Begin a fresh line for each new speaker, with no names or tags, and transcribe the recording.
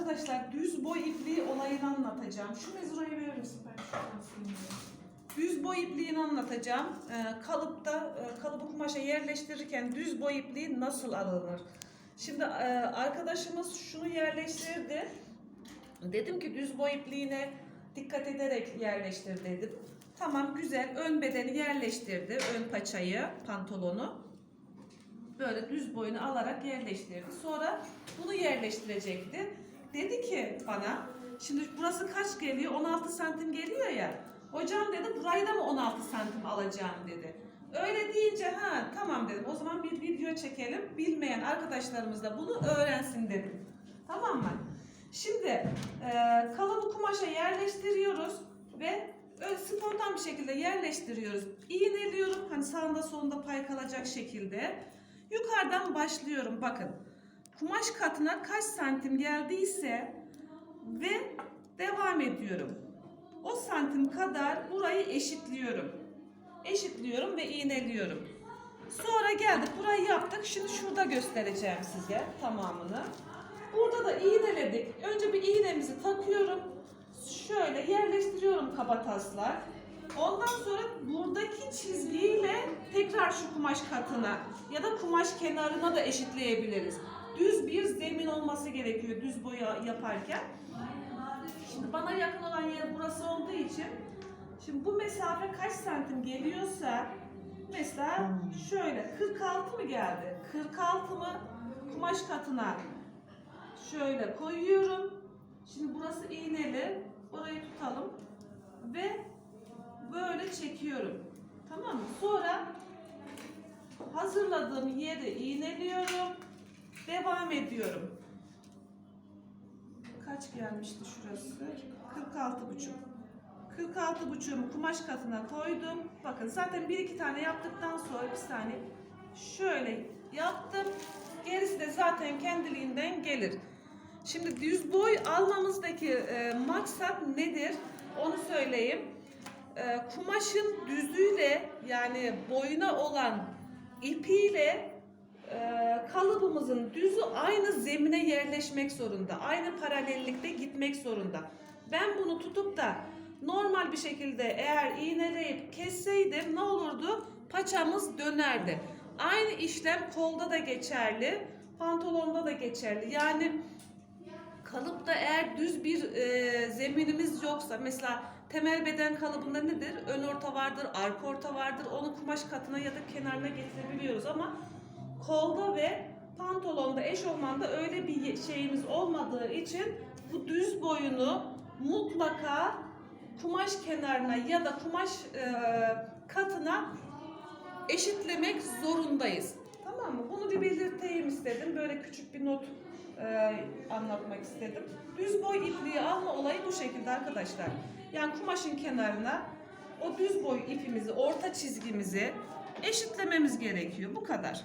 Arkadaşlar düz boy ipliği olayını anlatacağım. Şu mezurayı verir misin? Ben. Düz boy ipliğini anlatacağım. Ee, kalıpta e, kalıbı kumaşa yerleştirirken düz boy ipliği nasıl alınır? Şimdi e, arkadaşımız şunu yerleştirdi. Dedim ki düz boy ipliğine dikkat ederek yerleştir dedim. Tamam güzel ön bedeni yerleştirdi. Ön paçayı, pantolonu. Böyle düz boyunu alarak yerleştirdi. Sonra bunu yerleştirecekti. Dedi ki bana, şimdi burası kaç geliyor? 16 santim geliyor ya. Hocam dedi burayı da mı 16 santim alacağım dedi. Öyle deyince ha tamam dedim. O zaman bir video çekelim. Bilmeyen arkadaşlarımız da bunu öğrensin dedim. Tamam mı? Şimdi e, kalıbı kumaşa yerleştiriyoruz ve öyle spontan bir şekilde yerleştiriyoruz. İğneliyorum hani sağında solunda pay kalacak şekilde. Yukarıdan başlıyorum bakın. Kumaş katına kaç santim geldiyse ve devam ediyorum. O santim kadar burayı eşitliyorum. Eşitliyorum ve iğneliyorum. Sonra geldik burayı yaptık. Şimdi şurada göstereceğim size tamamını. Burada da iğneledik. Önce bir iğnemizi takıyorum. Şöyle yerleştiriyorum kaba taslak. Ondan sonra buradaki çizgiyle tekrar şu kumaş katına ya da kumaş kenarına da eşitleyebiliriz. Düz bir zemin olması gerekiyor düz boya yaparken. Şimdi bana yakın olan yer burası olduğu için şimdi bu mesafe kaç santim geliyorsa mesela şöyle 46 mı geldi? 46 mı kumaş katına şöyle koyuyorum. Şimdi burası iğneli. Orayı tutalım ve çekiyorum. Tamam mı? Sonra hazırladığım yeri iğneliyorum. Devam ediyorum. Kaç gelmişti şurası? 46 buçuk. 46 buçuğumu kumaş katına koydum. Bakın zaten bir iki tane yaptıktan sonra bir saniye şöyle yaptım. Gerisi de zaten kendiliğinden gelir. Şimdi düz boy almamızdaki e, maksat nedir? Onu söyleyeyim. E, kumaşın düzüyle yani boyuna olan ipiyle e, kalıbımızın düzü aynı zemine yerleşmek zorunda. Aynı paralellikte gitmek zorunda. Ben bunu tutup da normal bir şekilde eğer iğneleyip kesseydim ne olurdu? Paçamız dönerdi. Aynı işlem kolda da geçerli, pantolonda da geçerli. Yani kalıpta eğer düz bir e, zeminimiz yoksa mesela temel beden kalıbında nedir? Ön orta vardır, arka orta vardır. Onu kumaş katına ya da kenarına getirebiliyoruz ama kolda ve pantolonda eşofmanda öyle bir şeyimiz olmadığı için bu düz boyunu mutlaka kumaş kenarına ya da kumaş e, katına eşitlemek zorundayız. Tamam mı? Bunu bir belirteyim istedim. Böyle küçük bir not e, anlatmak istedim. Düz boy ipliği alma olayı bu şekilde arkadaşlar. Yani kumaşın kenarına o düz boy ipimizi, orta çizgimizi eşitlememiz gerekiyor. Bu kadar.